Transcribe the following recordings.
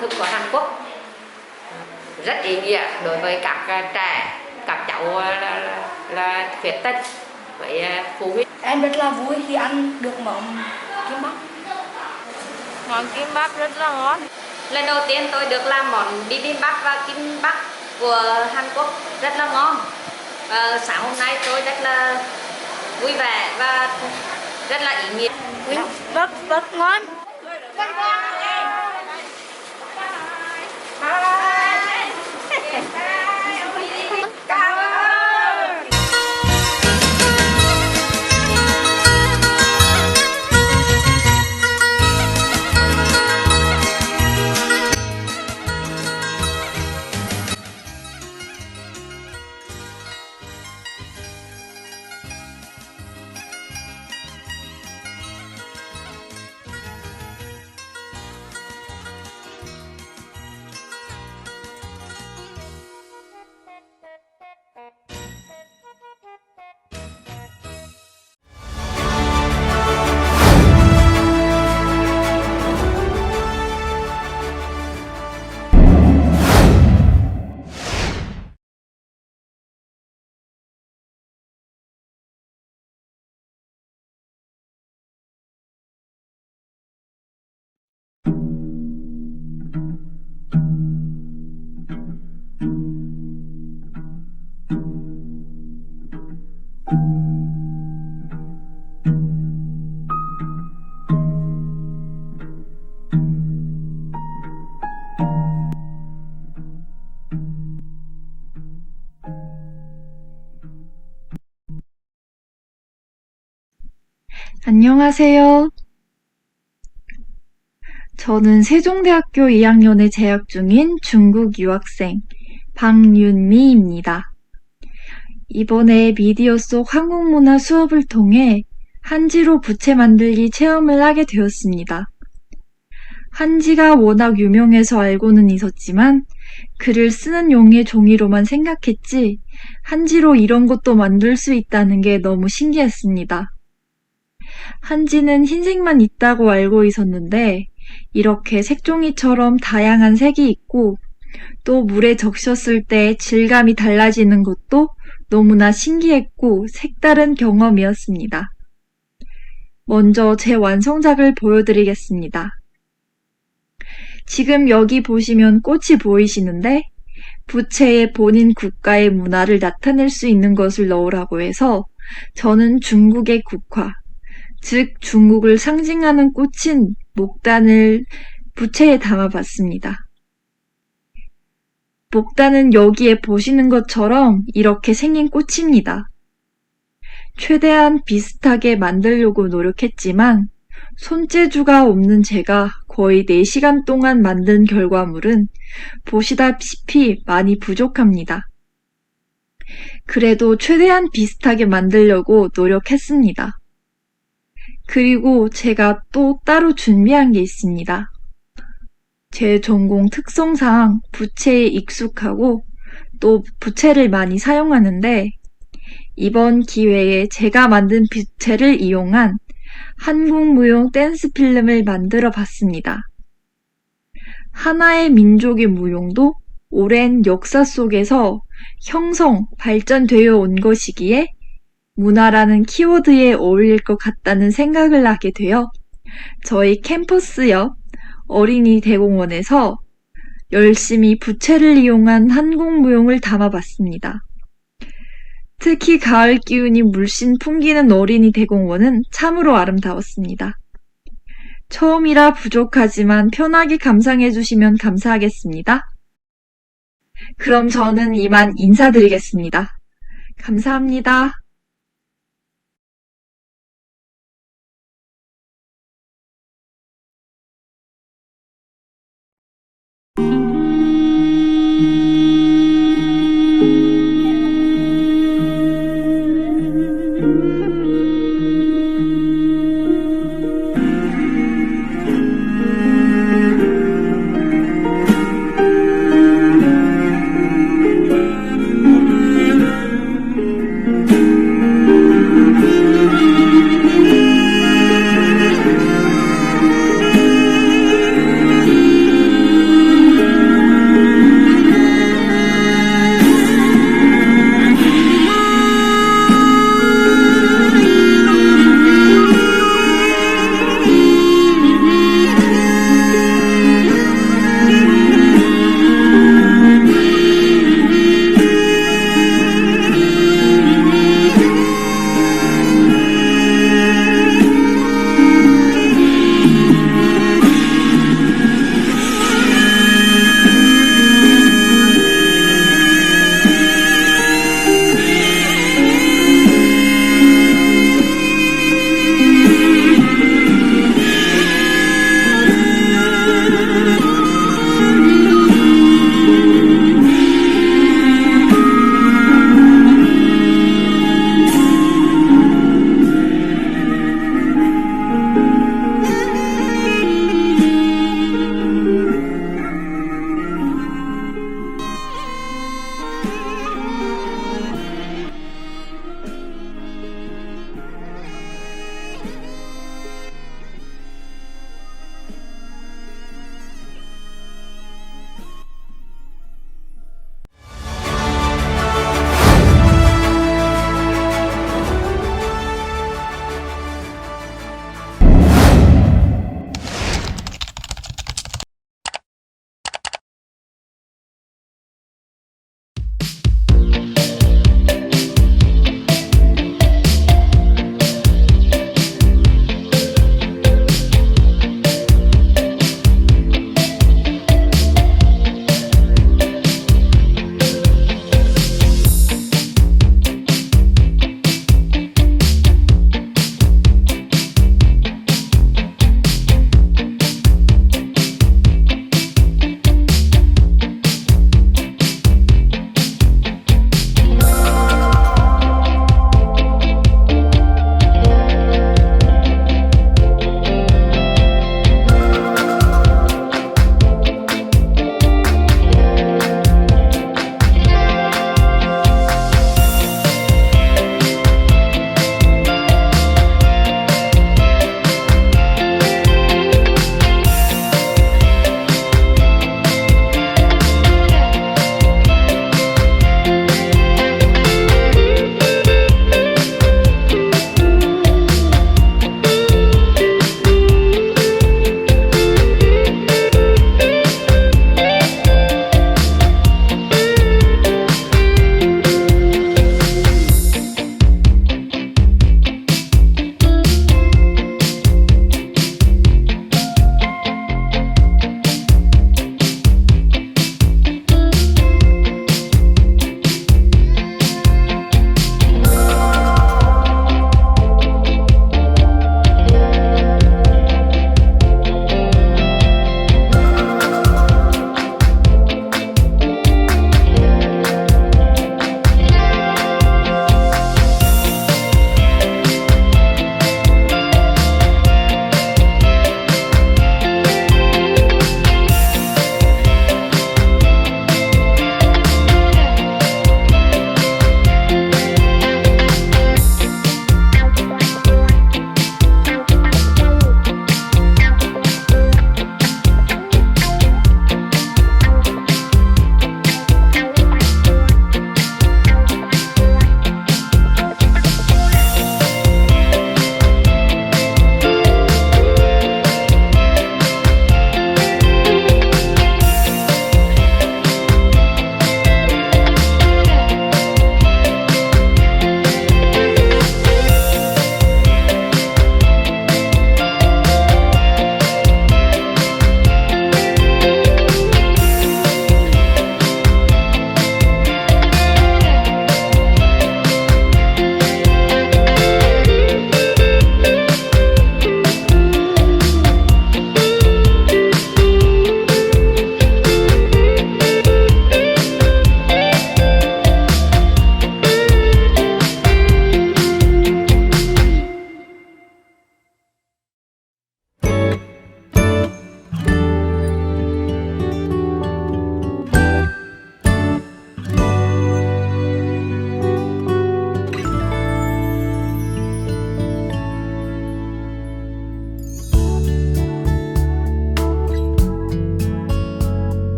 thực của Hàn Quốc. Rất ý nghĩa đối với các à, trẻ các cháu à, là, là, là khuyết tật với phụ huynh Em rất là vui khi ăn được món kim bắp. Món kim bắp rất là ngon. lần đầu tiên tôi được làm món bibimbap và kimbap của Hàn Quốc. Rất là ngon. Và sáng hôm nay tôi rất là vui vẻ và rất là ý nghĩa. Rất rất ngon. Ah! 안녕하세요. 저는 세종대학교 2학년에 재학 중인 중국 유학생 박윤미입니다. 이번에 미디어 속 한국문화 수업을 통해 한지로 부채 만들기 체험을 하게 되었습니다. 한지가 워낙 유명해서 알고는 있었지만 글을 쓰는 용의 종이로만 생각했지 한지로 이런 것도 만들 수 있다는 게 너무 신기했습니다. 한지는 흰색만 있다고 알고 있었는데 이렇게 색종이처럼 다양한 색이 있고 또 물에 적셨을 때 질감이 달라지는 것도 너무나 신기했고 색다른 경험이었습니다. 먼저 제 완성작을 보여드리겠습니다. 지금 여기 보시면 꽃이 보이시는데 부채에 본인 국가의 문화를 나타낼 수 있는 것을 넣으라고 해서 저는 중국의 국화, 즉 중국을 상징하는 꽃인 목단을 부채에 담아봤습니다. 목단은 여기에 보시는 것처럼 이렇게 생긴 꽃입니다. 최대한 비슷하게 만들려고 노력했지만 손재주가 없는 제가 거의 4시간 동안 만든 결과물은 보시다시피 많이 부족합니다. 그래도 최대한 비슷하게 만들려고 노력했습니다. 그리고 제가 또 따로 준비한 게 있습니다. 제 전공 특성상 부채에 익숙하고 또 부채를 많이 사용하는데 이번 기회에 제가 만든 부채를 이용한 한국 무용 댄스 필름을 만들어 봤습니다. 하나의 민족의 무용도 오랜 역사 속에서 형성, 발전되어 온 것이기에 문화라는 키워드에 어울릴 것 같다는 생각을 하게 되어 저희 캠퍼스 옆 어린이 대공원에서 열심히 부채를 이용한 한국무용을 담아봤습니다. 특히 가을 기운이 물씬 풍기는 어린이 대공원은 참으로 아름다웠습니다. 처음이라 부족하지만 편하게 감상해 주시면 감사하겠습니다. 그럼 저는 이만 인사드리겠습니다. 감사합니다.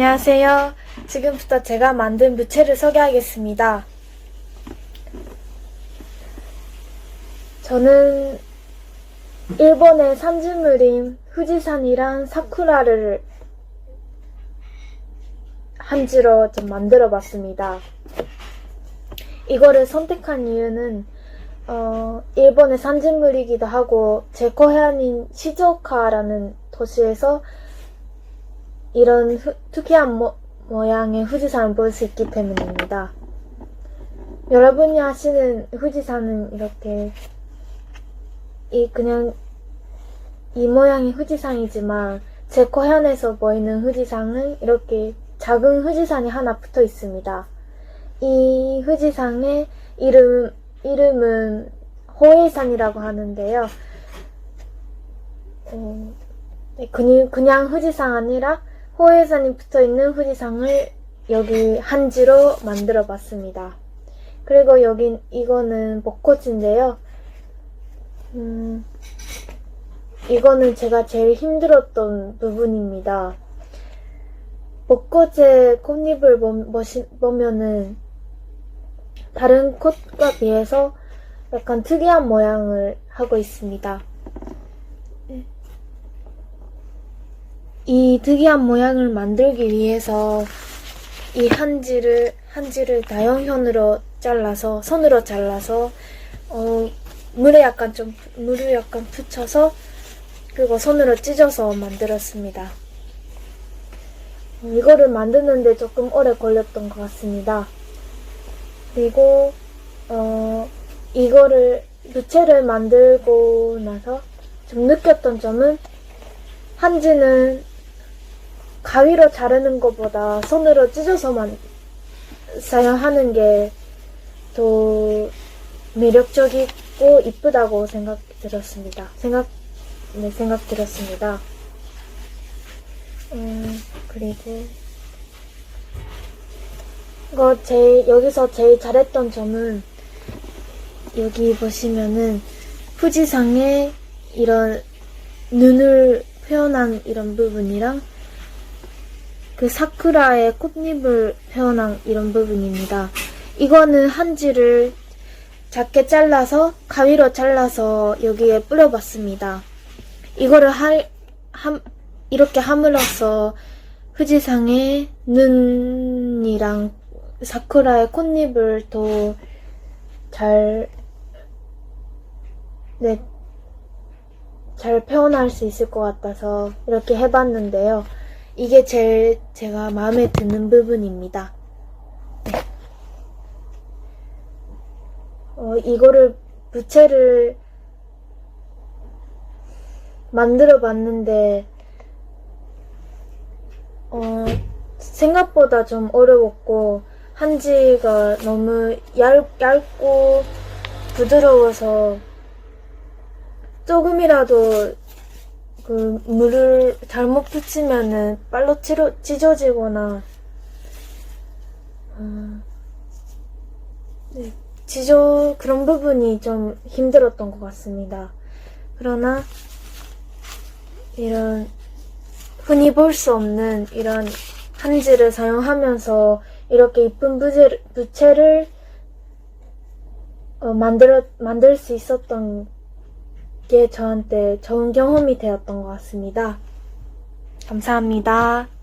안녕하세요. 지금부터 제가 만든 부채를 소개하겠습니다. 저는 일본의 산지물인 후지산이랑 사쿠라를 한지로 좀 만들어 봤습니다. 이거를 선택한 이유는 어, 일본의 산지물이기도 하고 제 고향인 시즈오카라는 도시에서 이런 후- 특이한 모, 모양의 후지산을 볼 수 있기 때문입니다. 여러분이 아시는 후지산은 이렇게 이 그냥 이 모양의 후지산이지만 제 고향에서 보이는 후지산은 이렇게 작은 후지산이 하나 붙어 있습니다. 이 후지산의 이름 이름은 호해산이라고 하는데요. 어, 네, 그냥, 그냥 후지산 아니라 호해산이 붙어 있는 후지산을 여기 한지로 만들어 봤습니다. 그리고 여긴 이거는 벚꽃인데요. 음, 이거는 제가 제일 힘들었던 부분입니다. 벚꽃의 꽃잎을 보면은 다른 꽃과 비해서 약간 특이한 모양을 하고 있습니다. 이 특이한 모양을 만들기 위해서 이 한지를 한지를 다형현으로 잘라서 손으로 잘라서 어, 물에 약간 좀 물을 약간 붙여서 그리고 손으로 찢어서 만들었습니다. 어, 이거를 만드는데 조금 오래 걸렸던 것 같습니다. 그리고 어 이거를 부채를 만들고 나서 좀 느꼈던 점은 한지는 가위로 자르는 것보다 손으로 찢어서만 사용하는 게 더 매력적이고 이쁘다고 생각 들었습니다. 생각 네 생각 들었습니다. 음 그리고 이거 제 여기서 제일 잘했던 점은 여기 보시면은 후지상의 이런 눈을 표현한 이런 부분이랑 그 사쿠라의 꽃잎을 표현한 이런 부분입니다. 이거는 한지를 작게 잘라서 가위로 잘라서 여기에 뿌려봤습니다. 이거를 할, 함, 이렇게 함으로써 후지상의 눈이랑 사쿠라의 꽃잎을 더 잘, 네, 잘 표현할 수 있을 것 같아서 이렇게 해봤는데요. 이게 제일 제가 마음에 드는 부분입니다. 네. 어, 이거를 부채를 만들어 봤는데, 어, 생각보다 좀 어려웠고, 한지가 너무 얇, 얇고 부드러워서 조금이라도 그 물을 잘못 붙이면은 빨로 찢어, 찢어지거나 어, 네, 찢어 그런 부분이 좀 힘들었던 것 같습니다. 그러나 이런 흔히 볼 수 없는 이런 한지를 사용하면서 이렇게 이쁜 부채, 부채를 어, 만들어 만들 수 있었던 게 저한테 좋은 경험이 되었던 것 같습니다. 감사합니다.